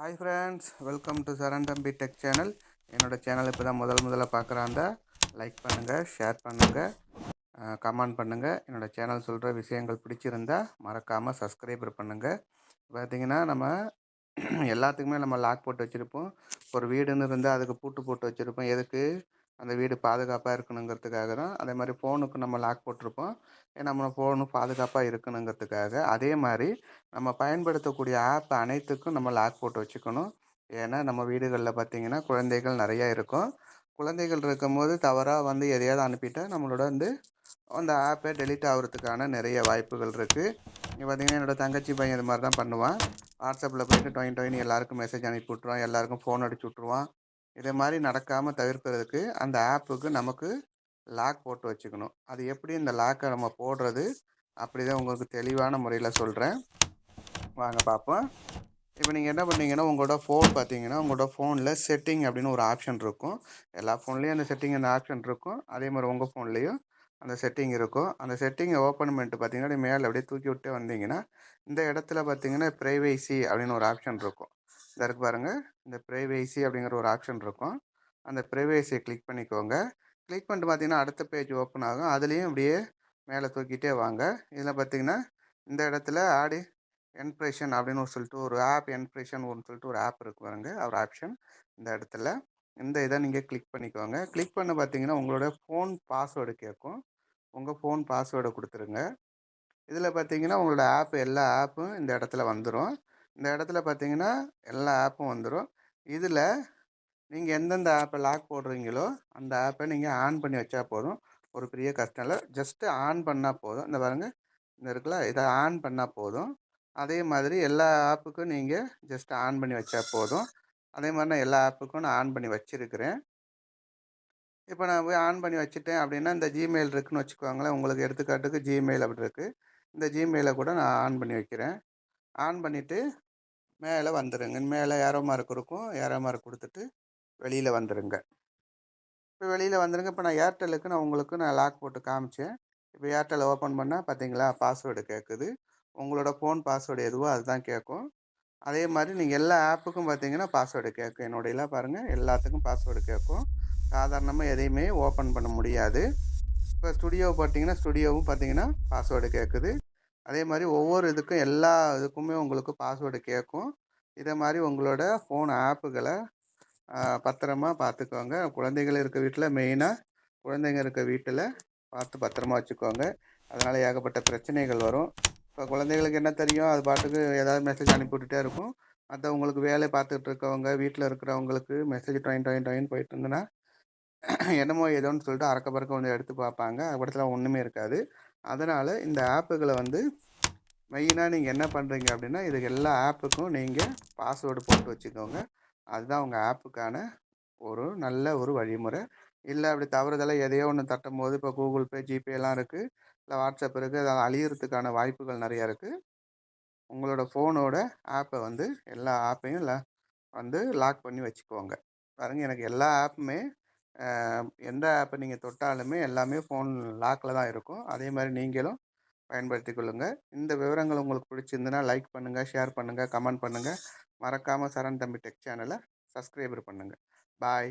Hi friends welcome to Charan Thambi tech channel என்னோடய channel இப்போ தான் முதல் முதல்ல பார்க்குறாந்தா லைக் பண்ணுங்கள் ஷேர் பண்ணுங்கள் கமெண்ட் பண்ணுங்கள் என்னோடய சேனல் சொல்கிற விஷயங்கள் பிடிச்சிருந்தா மறக்காமல் சப்ஸ்கிரைபர் பண்ணுங்கள் பார்த்திங்கன்னா நம்ம எல்லாத்துக்குமே நம்ம லாக் போட்டு வச்சுருப்போம். ஒரு வீடுன்னு இருந்தால் அதுக்கு பூட்டு போட்டு வச்சுருப்போம். எதுக்கு? அந்த வீடு பாதுகாப்பாக இருக்கணுங்கிறதுக்காக தான். அதே மாதிரி ஃபோனுக்கு நம்ம லாக் போட்டிருப்போம். நம்ம ஃபோனு பாதுகாப்பாக இருக்கணுங்கிறதுக்காக. அதே மாதிரி நம்ம பயன்படுத்தக்கூடிய ஆப் அனைத்துக்கும் நம்ம லாக் போட்டு வச்சுக்கணும். ஏன்னா நம்ம வீடுகளில் பார்த்திங்கன்னா குழந்தைகள் நிறையா இருக்கும். குழந்தைகள் இருக்கும்போது தவறாக வந்து எதையாவது அனுப்பிட்டா நம்மளோட வந்து அந்த ஆப்பை டெலிட் ஆகிறதுக்கான நிறைய வாய்ப்புகள் இருக்குது இங்கே பார்த்திங்கன்னா என்னோடய தங்கச்சி பையன் இது மாதிரி தான் பண்ணுவான். வாட்ஸ்அப்பில் போயிட்டு டொயின் டொயின் எல்லாருக்கும் மெசேஜ் அனுப்பி விட்ருவான் எல்லாருக்கும் ஃபோன் அடிச்சு விட்ருவான் இதே மாதிரி நடக்காமல் தவிர்க்கிறதுக்கு அந்த ஆப்புக்கு நமக்கு லாக் போட்டு வச்சுக்கணும். அது எப்படி இந்த லாக்கை நம்ம போடுறது அப்படி தான் உங்களுக்கு தெளிவான முறையில் சொல்கிறேன் வாங்க பார்ப்போம் இப்போ நீங்கள் என்ன பண்ணீங்கன்னா உங்களோட ஃபோன் பார்த்தீங்கன்னா உங்களோட ஃபோனில் செட்டிங் அப்படின்னு ஒரு ஆப்ஷன் இருக்கும். எல்லா ஃபோன்லேயும் அந்த செட்டிங் அந்த ஆப்ஷன் இருக்கும். அதே மாதிரி உங்கள் ஃபோன்லேயும் அந்த செட்டிங் இருக்கும். அந்த செட்டிங்கை ஓப்பன் பண்ணிட்டு பார்த்தீங்கன்னா மேலே அப்படியே தூக்கி விட்டு வந்தீங்கன்னா இந்த இடத்துல பார்த்தீங்கன்னா ப்ரைவேசி அப்படின்னு ஒரு ஆப்ஷன் இருக்கும். இந்த இருக்கு பாருங்கள் இந்த ப்ரைவேசி அப்படிங்கிற ஒரு ஆப்ஷன் இருக்கும். அந்த ப்ரைவேசியை கிளிக் பண்ணிக்கோங்க. கிளிக் பண்ணிட்டு பார்த்தீங்கன்னா அடுத்த பேஜ் ஓப்பன் ஆகும். அதுலேயும் இப்படியே மேலே தூக்கிட்டே வாங்க. இதில் பார்த்தீங்கன்னா இந்த இடத்துல ஆடி என்ப்ரேஷன் அப்படின்னு ஒரு சொல்லிட்டு ஒரு ஆப் என்ப்ரேஷன் ஒன்று சொல்லிட்டு ஒரு ஆப் இருக்கு பாருங்க. ஒரு ஆப்ஷன் இந்த இடத்துல. இந்த இதை நீங்கள் கிளிக் பண்ணிக்கோங்க. கிளிக் பண்ண பார்த்தீங்கன்னா உங்களோட ஃபோன் பாஸ்வேர்டு கேட்கும். உங்கள் ஃபோன் பாஸ்வேர்டை கொடுத்துருங்க. இதில் பார்த்தீங்கன்னா உங்களோட ஆப் எல்லா ஆப்பும் இந்த இடத்துல வந்துடும் இந்த இடத்துல பார்த்தீங்கன்னா எல்லா ஆப்பும் வந்துடும் இதில் நீங்கள் எந்தெந்த ஆப்பை லாக் போடுறீங்களோ அந்த ஆப்பை நீங்கள் ஆன் பண்ணி வச்சா போதும். ஒரு பெரிய கஷ்டம் இல்லை ஜஸ்ட்டு ஆன் பண்ணால் போதும். இந்த பாருங்கள் இந்த இருக்குல்ல இதை ஆன் பண்ணால் போதும். அதே மாதிரி எல்லா ஆப்புக்கும் நீங்கள் ஜஸ்ட் ஆன் பண்ணி வச்சா போதும். அதே மாதிரி நான் எல்லா ஆப்புக்கும் நான் ஆன் பண்ணி வச்சுருக்கிறேன். இப்போ நான் போய் ஆன் பண்ணி வச்சுட்டேன் அப்படின்னா இந்த ஜிமெயில் இருக்குதுன்னு வச்சுக்கோங்களேன். உங்களுக்கு எடுத்துக்காட்டுக்கு ஜிமெயில் அப்படி இருக்குது இந்த ஜிமெயிலை கூட நான் ஆன் பண்ணி வைக்கிறேன். ஆன் பண்ணிவிட்டு மேலே வந்துடுங்க மேலே ஏரோ மார்க் இருக்கும். ஏரோ மார்க் கொடுத்துட்டு வெளியில் வந்துடுங்க இப்போ வெளியில் வந்துடுங்க இப்போ நான் ஏர்டெலுக்கு நான் உங்களுக்கு நான் லாக் போட்டு காமிச்சேன். இப்போ ஏர்டெல் ஓப்பன் பண்ணால் பார்த்தீங்களா பாஸ்வேர்டு கேட்குது உங்களோட ஃபோன் பாஸ்வேர்டு எதுவோ அதுதான் கேட்கும் அதே மாதிரி நீங்கள் எல்லா ஆப்புக்கும் பார்த்தீங்கன்னா பாஸ்வேர்டு கேட்கும் என்னோடையெல்லாம் பாருங்கள் எல்லாத்துக்கும் பாஸ்வேர்டு கேட்கும் சாதாரணமாக எதையுமே ஓப்பன் பண்ண முடியாது. இப்போ ஸ்டுடியோ பார்த்தீங்கன்னா ஸ்டுடியோவும் பார்த்தீங்கன்னா பாஸ்வேர்டு கேட்குது அதே மாதிரி ஒவ்வொரு இதுக்கும் எல்லா இதுக்குமே உங்களுக்கு பாஸ்வேர்டு கேட்கும் இதை மாதிரி உங்களோட ஃபோன் ஆப்புகளை பத்திரமா பார்த்துக்கோங்க குழந்தைகள் இருக்க வீட்டில் மெயினாக குழந்தைங்க இருக்க வீட்டில் பார்த்து பத்திரமா வச்சுக்கோங்க. அதனால் ஏகப்பட்ட பிரச்சனைகள் வரும். இப்போ குழந்தைகளுக்கு என்ன தெரியும்? அது பாட்டுக்கு ஏதாவது மெசேஜ் அனுப்பி விட்டுட்டே இருக்கும். மற்றவங்களுக்கு வேலை பார்த்துக்கிட்டு இருக்கவங்க வீட்டில் இருக்கிறவங்களுக்கு மெசேஜ் டொயின் டொயின் டொயின் போயிட்டு இருந்ததுன்னா என்னமோ ஏதோன்னு சொல்லிட்டு அறக்க பறக்க வந்து எடுத்து பார்ப்பாங்க. அது படத்தில் ஒன்றுமே இருக்காது. அதனால் இந்த ஆப்புகளை வந்து மெயினாக நீங்கள் என்ன பண்ணுறீங்க அப்படின்னா இதுக்கு எல்லா ஆப்புக்கும் நீங்கள் பாஸ்வேர்டு போட்டு வச்சுக்கோங்க. அதுதான் உங்கள் ஆப்புக்கான ஒரு நல்ல ஒரு வழிமுறை. இல்லை அப்படி தவறுதலாக எதையோ ஒன்று தட்டும் போது இப்போ கூகுள் பே ஜிபேலாம் இருக்குது இல்லை வாட்ஸ்அப் இருக்குது அதை அழியறதுக்கான வாய்ப்புகள் நிறையா இருக்குது உங்களோட ஃபோனோட ஆப்பை வந்து எல்லா ஆப்பையும் வந்து லாக் பண்ணி வச்சுக்கோங்க. பாருங்கள் எனக்கு எல்லா ஆப்புமே எந்த ஆப்பை நீங்கள் தொட்டாலுமே எல்லாமே ஃபோன் லாக்கில் தான் இருக்கும். அதே மாதிரி நீங்களும் பயன்படுத்தி கொள்ளுங்கள் இந்த விவரங்கள் உங்களுக்கு பிடிச்சிருந்துன்னா லைக் பண்ணுங்கள் ஷேர் பண்ணுங்கள் கமெண்ட் பண்ணுங்கள் மறக்காமல் சரண் தம்பி டெக் சேனலை சப்ஸ்கிரைபர் பண்ணுங்கள் பாய்.